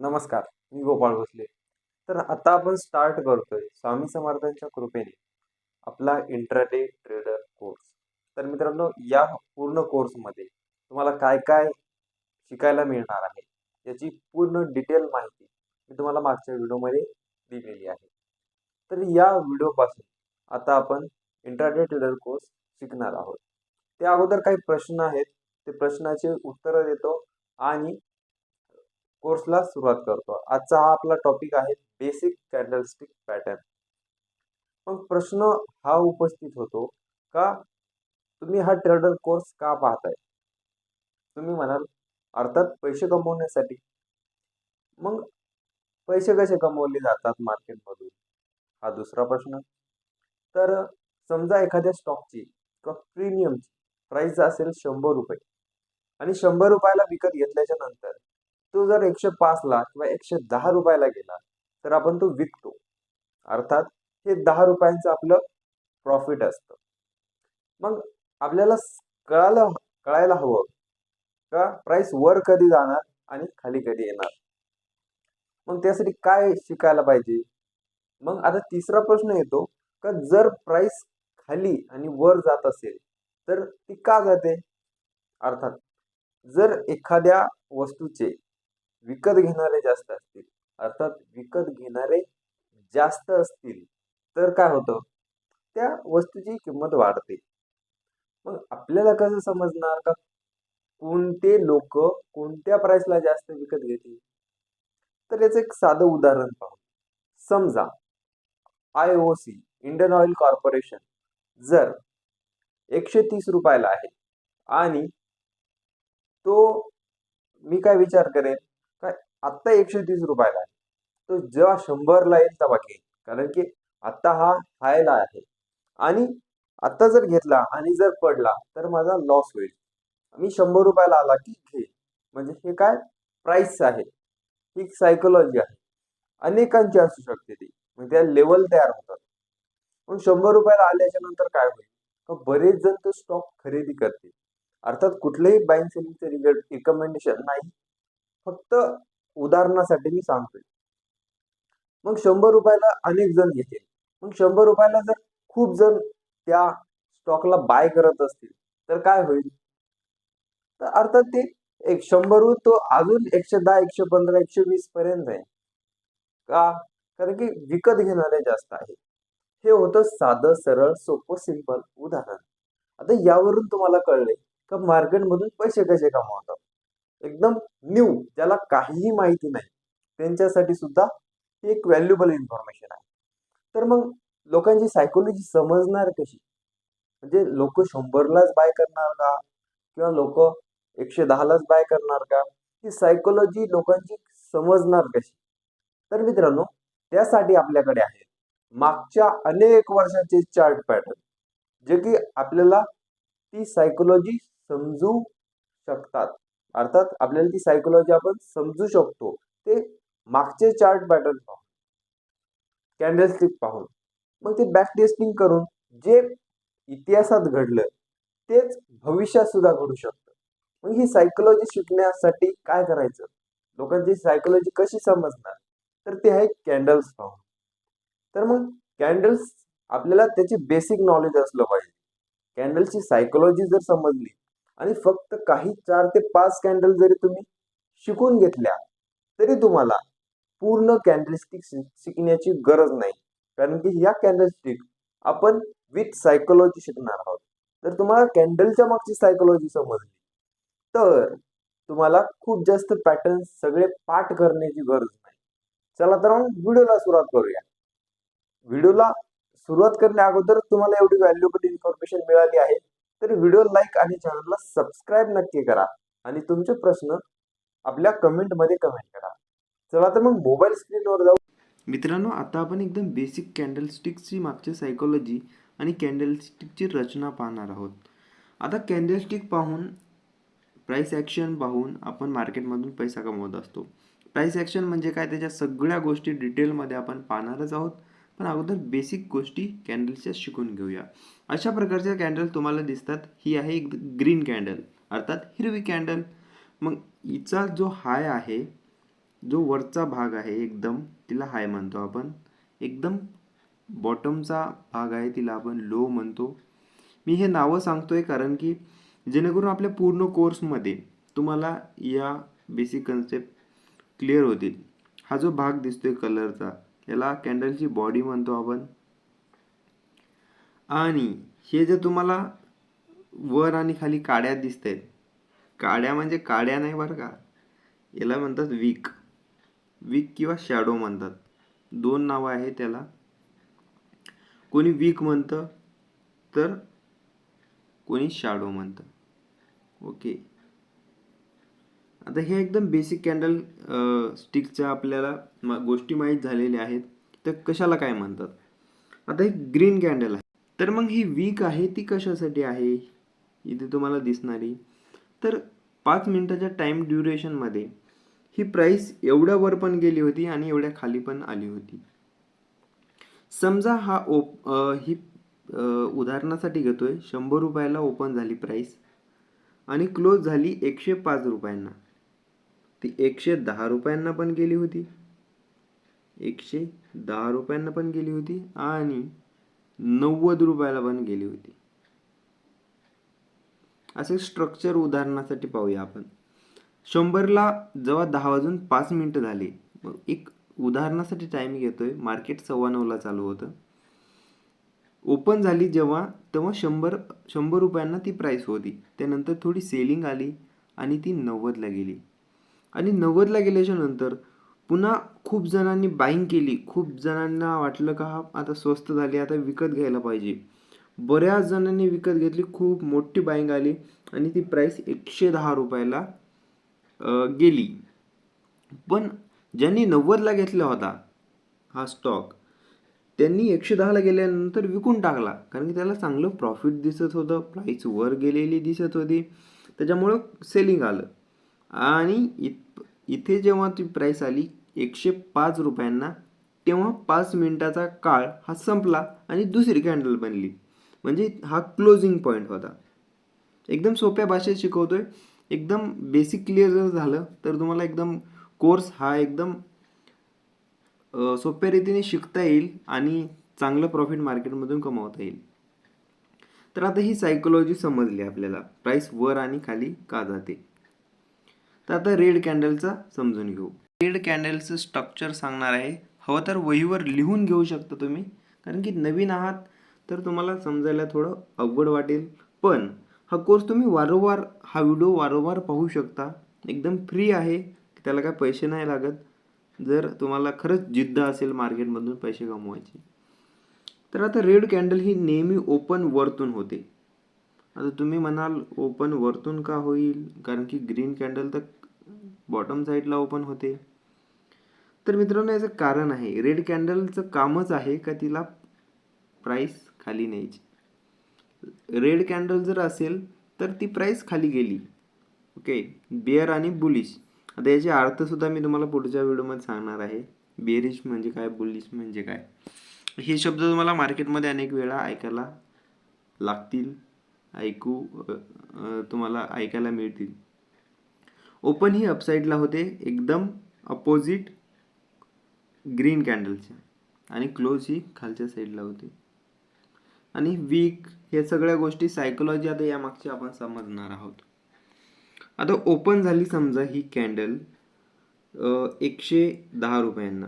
नमस्कार मी गोपाळ भोसले. तर आता आपण स्टार्ट करतोय स्वामी समर्थांच्या कृपेने आपला इंट्राडे ट्रेडर कोर्स तर मित्रांनो या पूर्ण कोर्समध्ये तुम्हाला काय काय शिकायला मिळणार आहे याची पूर्ण डिटेल माहिती मी तुम्हाला मागच्या व्हिडिओमध्ये दिलेली आहे. तर या व्हिडिओपासून आता आपण इंट्राडे ट्रेडर कोर्स शिकणार आहोत. त्या अगोदर काही प्रश्न आहेत ते प्रश्नाचे उत्तरं देतो आणि कोर्सला सुरुवात करतो. आजचा हा आपला टॉपिक आहे बेसिक कॅन्डलस्टिक पॅटर्न मग प्रश्न हा उपस्थित होतो का तुम्ही हा ट्रेडर कोर्स का पाहताय? तुम्ही म्हणाल अर्थात पैसे कमवण्यासाठी. मग पैसे कसे कमवले जातात मार्केटमधून हा दुसरा प्रश्न. तर समजा एखाद्या स्टॉकची किंवा प्रीमियमची प्राइस असेल शंभर रुपये. आणि शंभर रुपयाला विकत घेतल्याच्या नंतर तो जर एकशे पाचला किंवा एकशे दहा रुपयाला गेला तर आपण तो विकतो. अर्थात हे दहा रुपयांचं आपलं प्रॉफिट असतं. मग आपल्याला कळायला कळालं कळायला हवं का प्राइस वर कधी जाणार आणि खाली कधी येणार? मग त्यासाठी काय शिकायला पाहिजे? मग आता तिसरा प्रश्न येतो का जर प्राइस खाली आणि वर जात असेल तर ती का जाते? अर्थात जर एखाद्या वस्तूचे विकत घेणारे जास्त असतील. अर्थात विकत घेणारे जास्त असतील तर काय होतं? त्या वस्तूची किंमत वाढते. मग आपल्याला कसं समजणार का? कोणते लोक कोणत्या प्राइसला जास्त विकत घेतील? तर याचं एक साधं उदाहरण पाहू. समजा I O C Indian Oil Corporation जर एकशे तीस रुपयाला आहे आणि तो मी काय विचार करेन? आत्ता एकशे तीस रुपयाला आहे. तो जेव्हा शंभरला येईल तेव्हा घेईन कारण की आत्ता हा हायला आहे. आणि आत्ता जर घेतला आणि जर पडला तर माझा लॉस होईल. मी शंभर रुपयाला आला की घे म्हणजे हे काय? प्राइस आहे. ही सायकोलॉजी आहे. अनेकांची असू शकते ती. म्हणजे त्या लेवल तयार होतात. पण शंभर रुपयाला आल्याच्यानंतर काय होईल? बरेच जण तो स्टॉक खरेदी करतील. अर्थात कुठलेही बँक सेलिंगचे रिकमेंडेशन नाही. फक्त उदाहरणासाठी मी सांगतोय. मग शंभर रुपयाला अनेक जण घेतील. मग शंभर रुपयाला जर खूप जण त्या स्टॉकला बाय करत असतील तर काय होईल? तर अर्थात ते एक शंभरहून तो अजून एकशे दहा एकशे पंधरा एकशे वीस पर्यंत जाईल. का? कारण की विकत घेणारे जास्त आहे हे होतं साधं सरळ सोपं सिंपल उदाहरण. आता यावरून तुम्हाला कळले का मार्केटमधून पैसे कसे कमावतात? एकदम न्यू ज्याला काहीही माहिती नाही. त्यांच्यासाठी सुद्धा ही एक व्हॅल्युबल इन्फॉर्मेशन आहे. तर मग लोकांची सायकोलॉजी समजणार कशी? म्हणजे लोक शंभरलाच बाय करणार का? किंवा लोक एकशे दहालाच बाय करणार का? ही सायकोलॉजी लोकांची समजणार कशी? तर मित्रांनो त्यासाठी आपल्याकडे आहे मागच्या अनेक वर्षाचे चार्ट पॅटर्न जे की आपल्याला ती सायकोलॉजी समजू शकतात. अर्थात आपल्याला ती सायकोलॉजी आपण समजू शकतो. ते मागचे चार्ट पॅटर्न पाहून कॅन्डलस्टिक पाहून मग ते बॅक टेस्टिंग करून जे इतिहासात घडलं तेच भविष्यात सुद्धा घडू शकतं. मग ही सायकोलॉजी शिकण्यासाठी काय करायचं? लोकांची सायकोलॉजी कशी समजणार? तर ते आहे कॅन्डल्स पाहून. तर मग कॅन्डल्स आपल्याला त्याची बेसिक नॉलेज असलं पाहिजे. कॅन्डलची सायकोलॉजी जर समजली आणि फक्त काही चार ते पाच कॅन्डल जरी तुम्ही शिकून घेतल्या तरी तुम्हाला पूर्ण कॅन्डलस्टिक शिकण्याची गरज नाही. कारण की या कॅन्डलस्टिक आपण विथ सायकोलॉजी शिकणार आहोत. तर तुम्हाला कॅन्डलच्या मागची सायकोलॉजी समजली. तर तुम्हाला खूप जास्त पॅटर्न सगळे पाठ करण्याची गरज नाही. चला तर मग व्हिडिओला सुरुवात करूया. व्हिडिओला सुरुवात करण्या अगोदर तुम्हाला एवढी व्हॅल्युएबल इन्फॉर्मेशन मिळाली आहे. तर व्हिडिओ लाईक आणि चॅनलला सबस्क्राईब नक्की करा आणि तुमचे प्रश्न आपल्या कमेंटमध्ये कमेंट करा. चला तर मग मोबाईल स्क्रीनवर जाऊ. मित्रांनो आता आपण एकदम बेसिक कॅन्डलस्टिकची मागची सायकोलॉजी आणि कॅन्डलस्टिकची रचना पाहणार आहोत. आता कॅन्डलस्टिक पाहून प्राईस ॲक्शन पाहून आपण मार्केटमधून पैसा कमवत असतो. प्राईस ॲक्शन म्हणजे काय? त्याच्या सगळ्या गोष्टी डिटेलमध्ये आपण पाहणारच आहोत. पण अगोदर बेसिक गोष्टी कॅन्डलच्या शिकून घेऊया. अशा प्रकारच्या कॅन्डल तुम्हाला दिसतात. ही आहे एक ग्रीन कॅन्डल अर्थात हिरवी कॅन्डल मग हिचा जो हाय आहे जो वरचा भाग आहे एकदम तिला हाय म्हणतो आपण. एकदम बॉटमचा भाग आहे तिला आपण लो म्हणतो. मी हे नावं सांगतोय कारण की जेणेकरून आपल्या पूर्ण कोर्समध्ये तुम्हाला या बेसिक कन्सेप्ट क्लिअर होतील. हा जो भाग दिसतोय कलरचा याला कॅन्डलची बॉडी म्हणतो आपण. आणि हे जे तुम्हाला वर आणि खाली काड्या दिसत आहेत काड्या म्हणजे काड्या नाही बरं का? याला म्हणतात वीक. वीक किंवा शॅडो म्हणतात. दोन नावं आहे त्याला. कोणी वीक म्हणतं तर कोणी शॅडो म्हणतं. ओके. आता हे एकदम बेसिक कॅन्डल स्टिकच्या आपल्याला मा गोष्टी माहीत झालेल्या आहेत. तर कशाला काय म्हणतात? आता ही ग्रीन कॅन्डल आहे. तर मग ही वीक आहे ती कशासाठी आहे? इथे तुम्हाला दिसणारी. तर पाच मिनटाच्या टाईम ड्युरेशनमध्ये ही प्राईस एवढ्या वर पण गेली होती आणि एवढ्या खाली पण आली होती. समजा हा ओप ही उदाहरणासाठी घेतोय. शंभर रुपयाला ओपन झाली प्राईस आणि क्लोज झाली एकशे पाच रुपयांना. ती एकशे दहा रुपयांना पण गेली होती. एकशे दहा रुपयांना पण गेली होती आणि नव्वद रुपयाला पण गेली होती. असे स्ट्रक्चर उदाहरणासाठी पाहूया आपण. शंभरला जेव्हा दहा वाजून पाच मिनटं झाली मग एक उदाहरणासाठी टाईम घेतोय. मार्केट सव्वा नऊला चालू होतं. ओपन झाली जेव्हा तेव्हा शंभर शंभर रुपयांना ती प्राईस होती. त्यानंतर थोडी सेलिंग आली आणि ती नव्वदला गेली. आणि नव्वदला गेल्याच्यानंतर पुन्हा खूप जणांनी बाईंग केली. खूप जणांना वाटलं का हा आता स्वस्त झाली आता विकत घ्यायला पाहिजे. बऱ्याच जणांनी विकत घेतली खूप मोठी बाईंग आली आणि ती प्राईस एकशे दहा रुपयाला गेली. पण ज्यांनी नव्वदला घेतला होता हा स्टॉक त्यांनी एकशे दहाला गेल्यानंतर विकून टाकला. कारण की त्याला चांगलं प्रॉफिट दिसत होतं प्राईस वर गेलेली दिसत होती. त्याच्यामुळं सेलिंग आलं. आणि इत इथे जेव्हा ती प्राईस आली एकशे पाच रुपयांना तेव्हा पाच मिनिटाचा काळ हा संपला आणि दुसरी कॅन्डल बनली. म्हणजे हा क्लोजिंग पॉईंट होता. एकदम सोप्या भाषेत शिकवतोय. एकदम बेसिक क्लिअर जर झालं तर तुम्हाला एकदम कोर्स हा एकदम सोप्या रीतीने शिकता येईल आणि चांगलं प्रॉफिट मार्केटमधून कमावता येईल. तर आता ही सायकोलॉजी समजली आपल्याला. प्राईस वर आणि खाली का जाते? तर आता रेड कॅन्डलचं समजून घेऊ. रेड कॅन्डलचं स्ट्रक्चर सांगणार आहे. हवं तर वहीवर लिहून घेऊ शकता तुम्ही. कारण की नवीन आहात तर तुम्हाला समजायला थोडं अवघड वाटेल. पण हा कोर्स तुम्ही वारंवार हा व्हिडिओ वारंवार पाहू शकता. एकदम फ्री आहे त्याला काय पैसे नाही लागत. जर तुम्हाला खरंच जिद्द असेल मार्केटमधून पैसे कमवायचे. तर आता रेड कॅन्डल ही नेहमी ओपन वरतून होते. आता तुम्ही म्हणाल ओपन वरतून का होईल? कारण की ग्रीन कॅन्डल तर बॉटम साईडला ओपन होते. तर मित्रांनो याचं कारण आहे रेड कॅन्डलचं कामच आहे का तिला प्राईस खाली न्यायची. रेड कॅन्डल जर असेल तर ती प्राईस खाली गेली. ओके बिअर आणि बुलिश आता याचे अर्थसुद्धा मी तुम्हाला पुढच्या व्हिडिओमध्ये सांगणार आहे. बिअरिश म्हणजे काय? बुलिश म्हणजे काय? हे शब्द तुम्हाला मार्केटमध्ये अनेक वेळा ऐकायला लागतील ऐकू तुम्हाला ऐकायला मिळतील. ओपन ही अपसाईडला होते. एकदम अपोजिट ग्रीन कॅन्डलच्या आणि क्लोज ही खालच्या साईडला होते. आणि वीक हे सगळ्या गोष्टी सायकोलॉजी आता यामागची आपण समजणार आहोत. आता ओपन झाली समजा ही कॅन्डल एकशे दहा रुपयांना.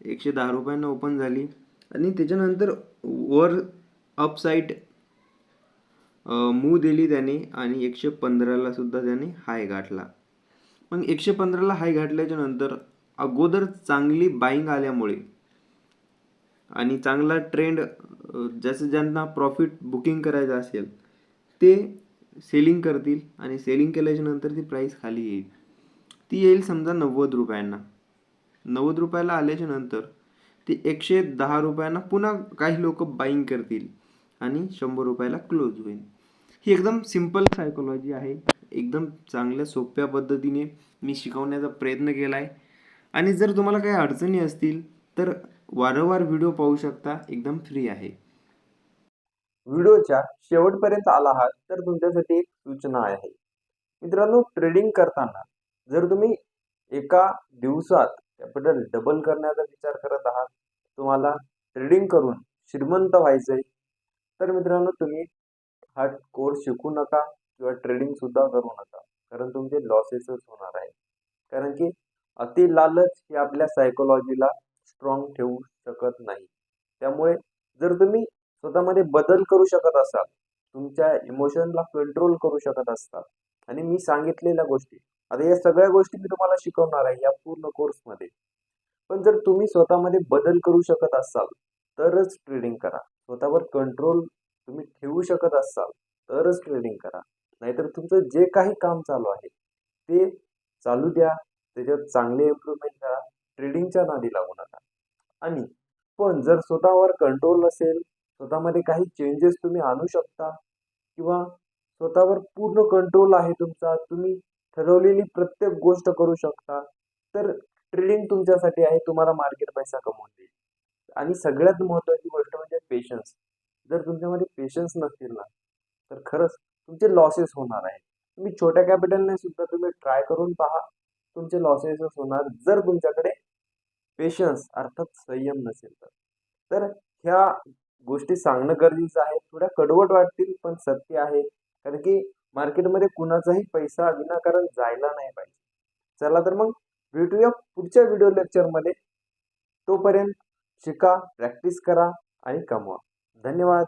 एकशे दहा रुपयांना ओपन झाली. आणि त्याच्यानंतर वर अपसाईड मूव दिली त्याने आणि एकशे पंधराला सुद्धा त्याने हाय गाठला. मग एकशे पंधराला हाय घातल्याच्या नंतर अगोदर चांगली बाईंग आल्यामुळे आणि चांगला ट्रेंड ज्याचं ज्यांना प्रॉफिट बुकिंग करायचं असेल ते सेलिंग करतील आणि सेलिंग केल्याच्यानंतर ती प्राईस खाली येईल. ती येईल समजा नव्वद रुपयांना. नव्वद रुपयाला आल्याच्यानंतर ती एकशे दहा रुपयांना पुन्हा काही लोक बाईंग करतील आणि शंभर रुपयाला क्लोज होईल. ही एकदम सिंपल सायकोलॉजी आहे. एकदम चांगल्या सोप्या पद्धतीने मी शिकवण्याचा प्रयत्न केला आहे आणि जर तुम्हाला काही अडचणी असतील तर वारंवार व्हिडिओ पाहू शकता. एकदम फ्री आहे. व्हिडिओच्या शेवटपर्यंत आला आहात तर तुमच्यासाठी एक सूचना आहे. मित्रांनो ट्रेडिंग करताना जर तुम्ही एका दिवसात कॅपिटल डबल करण्याचा विचार करत आहात तुम्हाला ट्रेडिंग करून श्रीमंत व्हायचंय तर मित्रांनो तुम्ही हा कोर्स शिकू नका. किंवा ट्रेडिंग सुद्धा करू नका. कारण तुमचे लॉसेसच होणार आहे कारण की अति लालच हे आपल्या सायकोलॉजीला स्ट्रॉंग ठेवू शकत नाही. त्यामुळे जर तुम्ही स्वतःमध्ये बदल करू शकत असाल तुमच्या इमोशनला कंट्रोल करू शकत असतात आणि मी सांगितलेल्या गोष्टी आता या सगळ्या गोष्टी मी तुम्हाला शिकवणार आहे या पूर्ण कोर्समध्ये पण जर तुम्ही स्वतःमध्ये बदल करू शकत असाल तरच ट्रेडिंग करा. स्वतःवर कंट्रोल तुम्ही ठेवू शकत असाल तरच ट्रेडिंग करा. नाहीतर तुमचं जे काही काम चालू आहे ते चालू द्या. त्याच्यात चांगले इम्प्रूव्हमेंट करा. ट्रेडिंगच्या नादी लागू नका. आणि पण जर स्वतःवर कंट्रोल नसेल स्वतःमध्ये काही चेंजेस तुम्ही आणू शकता किंवा स्वतःवर पूर्ण कंट्रोल आहे तुमचा तुम्ही ठरवलेली प्रत्येक गोष्ट करू शकता तर ट्रेडिंग तुमच्यासाठी आहे. तुम्हाला मार्केट पैसा कमवून देईल. आणि सगळ्यात महत्त्वाची गोष्ट म्हणजे पेशन्स जर तुमच्यामध्ये पेशन्स नसतील ना तर खरंच तुमचे लॉसेस होणार आहे तुम्ही छोट्या कॅपिटलने सुद्धा तुम्ही ट्राय करून पहा तुमचे लॉसेसच होणार. जर तुमच्याकडे पेशन्स अर्थात संयम नसेल तर. तर ह्या गोष्टी सांगणं गरजेचं आहे. थोड्या कडवट वाटतील पण सत्य आहे. कारण की मार्केटमध्ये कुणाचाही पैसा विनाकारण जायला नाही पाहिजे. चला तर मग भेटूया पुढच्या व्हिडिओ लेक्चरमध्ये तोपर्यंत शिका प्रॅक्टिस करा आणि कमवा. धन्यवाद.